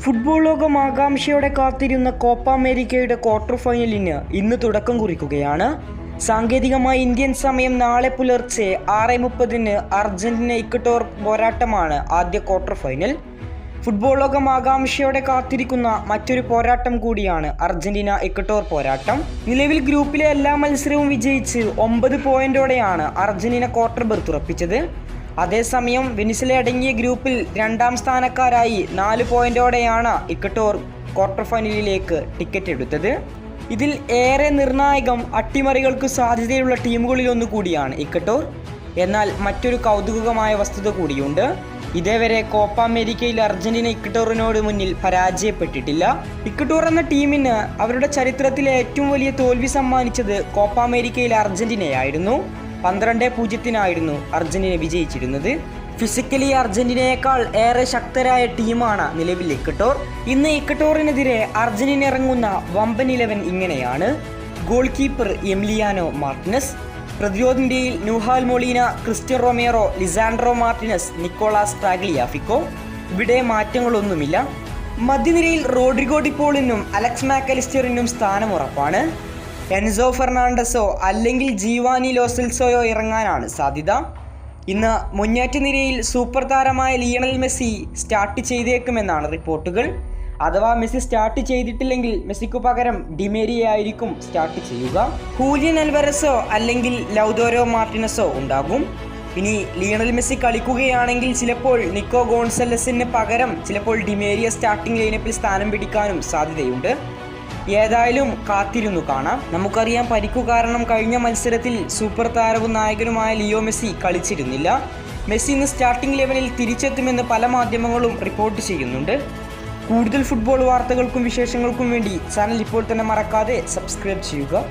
Football ലോകം ആകാംക്ഷയോടെ കാത്തിരുന്ന കോപ്പ അമേരിക്കയുടെ ക്വാർട്ടർ ഫൈനലിന് ഇന്ന് തുടക്കം കുറിക്കുകയാണ്. സാങ്കേതികമായി ഇന്ത്യൻ സമയം നാളെ പുലർച്ചെ ആറ് മുപ്പതിന് അർജന്റീന ഇക്വട്ടോർ പോരാട്ടമാണ് ആദ്യ ക്വാർട്ടർ ഫൈനൽ. ഫുട്ബോൾ ലോകം ആകാംക്ഷയോടെ കാത്തിരിക്കുന്ന മറ്റൊരു പോരാട്ടം കൂടിയാണ് അർജന്റീന ഇക്വട്ടോർ പോരാട്ടം. നിലവിൽ ഗ്രൂപ്പിലെ എല്ലാ മത്സരവും വിജയിച്ച് ഒമ്പത് പോയിന്റോടെയാണ് അർജന്റീന ക്വാർട്ടർ ബെർത്ത് ഉറപ്പിച്ചത്. അതേസമയം വിനിസിലെ അടങ്ങിയ ഗ്രൂപ്പിൽ രണ്ടാം സ്ഥാനക്കാരായി നാല് പോയിന്റോടെയാണ് ഇക്കട്ടോർ ക്വാർട്ടർ ഫൈനലിലേക്ക് ടിക്കറ്റ് എടുത്തത്. ഇതിൽ ഏറെ നിർണായകം അട്ടിമറികൾക്ക് സാധ്യതയുള്ള ടീമുകളിലൊന്നു കൂടിയാണ് ഇക്കട്ടോർ എന്നാൽ മറ്റൊരു കൗതുകമായ വസ്തുത കൂടിയുണ്ട്. ഇതേവരെ കോപ്പ അമേരിക്കയിൽ അർജന്റീന ഇക്വട്ടോറിനോട് മുന്നിൽ പരാജയപ്പെട്ടിട്ടില്ല. ഇക്വട്ടോർ എന്ന ടീമിന് അവരുടെ ചരിത്രത്തിലെ ഏറ്റവും വലിയ തോൽവി സമ്മാനിച്ചത് കോപ്പ അമേരിക്കയിലെ അർജന്റീനയായിരുന്നു. പന്ത്രണ്ട് പൂജ്യത്തിനായിരുന്നു അർജന്റീന വിജയിച്ചിരുന്നത്. ഫിസിക്കലി അർജന്റീനയേക്കാൾ ഏറെ ശക്തരായ ടീമാണ് നിലവിൽ ഇക്കട്ടോർ ഇന്ന് ഇക്കട്ടോറിനെതിരെ അർജന്റീന ഇറങ്ങുന്ന വമ്പൻ ഇലവൻ ഇങ്ങനെയാണ്. ഗോൾ കീപ്പർ എംലിയാനോ മാർട്ടിനസ് പ്രതിരോധ നിരയിൽ Nahuel Molina Cristian Romero Lisandro Martinez Nicolas Tagliafico ഇവിടെ മാറ്റങ്ങളൊന്നുമില്ല. മധ്യനിരയിൽ റോഡ്രിഗോ ഡിപ്പോളിനും അലക്സ് മാക്കലിസ്റ്ററിനും സ്ഥാനം ഉറപ്പാണ് എൻസോ ഫെർണാണ്ടസോ അല്ലെങ്കിൽ ജീവാനി ലോസിൽസോയോ ഇറങ്ങാനാണ് സാധ്യത. ഇന്ന് മുന്നേറ്റ നിരയിൽ സൂപ്പർ താരമായ ലിയണൽ മെസ്സി സ്റ്റാർട്ട് ചെയ്തേക്കുമെന്നാണ് റിപ്പോർട്ടുകൾ. അഥവാ മെസ്സി സ്റ്റാർട്ട് ചെയ്തിട്ടില്ലെങ്കിൽ മെസ്സിക്കു പകരം ഡിമേരിയെ ആയിരിക്കും സ്റ്റാർട്ട് ചെയ്യുക. ഹൂലിയൻ അൽവരസോ അല്ലെങ്കിൽ ലൗദോരോ മാർട്ടിനസോ ഉണ്ടാകും. ഇനി ലിയണൽ മെസ്സി കളിക്കുകയാണെങ്കിൽ ചിലപ്പോൾ നിക്കോ ഗോൺസലസിന് പകരം ചിലപ്പോൾ ഡിമേരിയ സ്റ്റാർട്ടിംഗ് ലൈനപ്പിൽ സ്ഥാനം പിടിക്കാനും സാധ്യതയുണ്ട്. ഏതായാലും കാത്തിരുന്നു കാണാം. നമുക്കറിയാം പരിക്കു കാരണം കഴിഞ്ഞ മത്സരത്തിൽ സൂപ്പർ താരവും നായകനുമായ ലിയോ മെസ്സി കളിച്ചിരുന്നില്ല. മെസ്സി ഇന്ന് സ്റ്റാർട്ടിംഗ് ലെവലിൽ തിരിച്ചെത്തുമെന്ന് പല മാധ്യമങ്ങളും റിപ്പോർട്ട് ചെയ്യുന്നുണ്ട്. കൂടുതൽ ഫുട്ബോൾ വാർത്തകൾക്കും വിശേഷങ്ങൾക്കും വേണ്ടി ചാനൽ ഇപ്പോൾ തന്നെ മറക്കാതെ സബ്സ്ക്രൈബ് ചെയ്യുക.